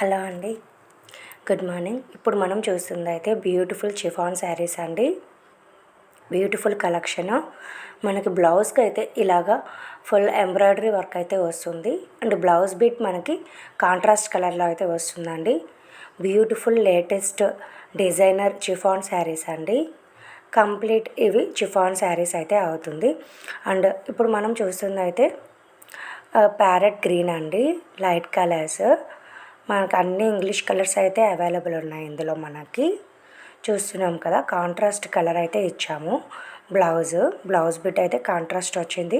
Hello అండి. Good morning. ఇప్పుడు మనం చూస్తుంది అయితే బ్యూటిఫుల్ చిఫాన్ శారీస్ అండి. Beautiful collection. మనకి బ్లౌజ్కి అయితే ఇలాగా ఫుల్ ఎంబ్రాయిడరీ వర్క్ అయితే వస్తుంది. అండ్ బ్లౌజ్ బిట్ మనకి కాంట్రాస్ట్ కలర్లో అయితే వస్తుందండి. Beautiful latest designer chiffon saris అండి. కంప్లీట్ ఇవి చిఫాన్ శారీస్ అయితే అవుతుంది. అండ్ ఇప్పుడు మనం చూస్తుంది అయితే ప్యారెట్ గ్రీన్ అండి. Light colours. మనకు అన్ని ఇంగ్లీష్ కలర్స్ అయితే అవైలబుల్ ఉన్నాయి ఇందులో మనకి. చూస్తున్నాం కదా కాంట్రాస్ట్ కలర్ అయితే ఇచ్చాము. బ్లౌజ్ బ్లౌజ్ బిట్ అయితే కాంట్రాస్ట్ వచ్చింది.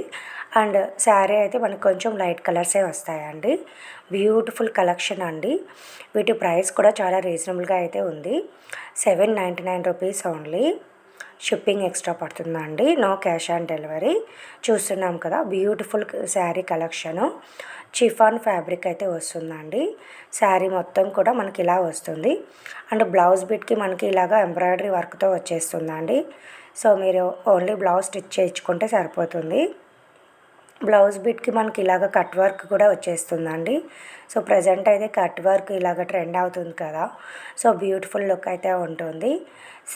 అండ్ శారీ అయితే మనకు కొంచెం లైట్ కలర్సే వస్తాయండి. బ్యూటిఫుల్ కలెక్షన్ అండి. వీటి ప్రైస్ కూడా చాలా రీజనబుల్గా అయితే ఉంది. Seven ninety nine rupees only. Shipping extra పడుతుందండి. No cash on delivery. చూస్తున్నాం కదా beautiful sari collection. Chiffon fabric అయితే వస్తుందండి. శారీ మొత్తం కూడా మనకి ఇలా వస్తుంది. అండ్ బ్లౌజ్ బిట్కి మనకి ఇలాగ ఎంబ్రాయిడరీ వర్క్తో వచ్చేస్తుందండి. సో మీరు ఓన్లీ బ్లౌజ్ స్టిచ్ చేయించుకుంటే సరిపోతుంది. బ్లౌజ్ బిట్కి మనకి ఇలాగ కట్ వర్క్ కూడా వచ్చేస్తుందండి. సో ప్రజెంట్ అయితే కట్ వర్క్ ఇలాగ ట్రెండ్ అవుతుంది కదా. సో బ్యూటిఫుల్ లుక్ అయితే ఉంటుంది.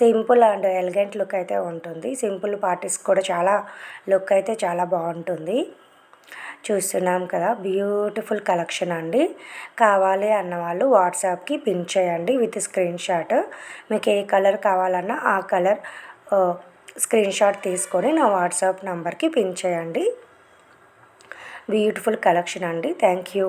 సింపుల్ అండ్ ఎలిగెంట్ లుక్ అయితే ఉంటుంది. సింపుల్ పార్టీస్ కూడా చాలా లుక్ అయితే చాలా బాగుంటుంది. చూస్తున్నాం కదా. బ్యూటిఫుల్ కలెక్షన్ అండి. కావాలి అన్న వాళ్ళు వాట్సాప్కి పిన్ చేయండి విత్ స్క్రీన్ షాట్. మీకు ఏ కలర్ కావాలన్నా ఆ కలర్ స్క్రీన్ షాట్ తీసుకొని నా వాట్సాప్ నెంబర్కి పిన్ చేయండి. బ్యూటిఫుల్ కలెక్షన్ అండి. Thank you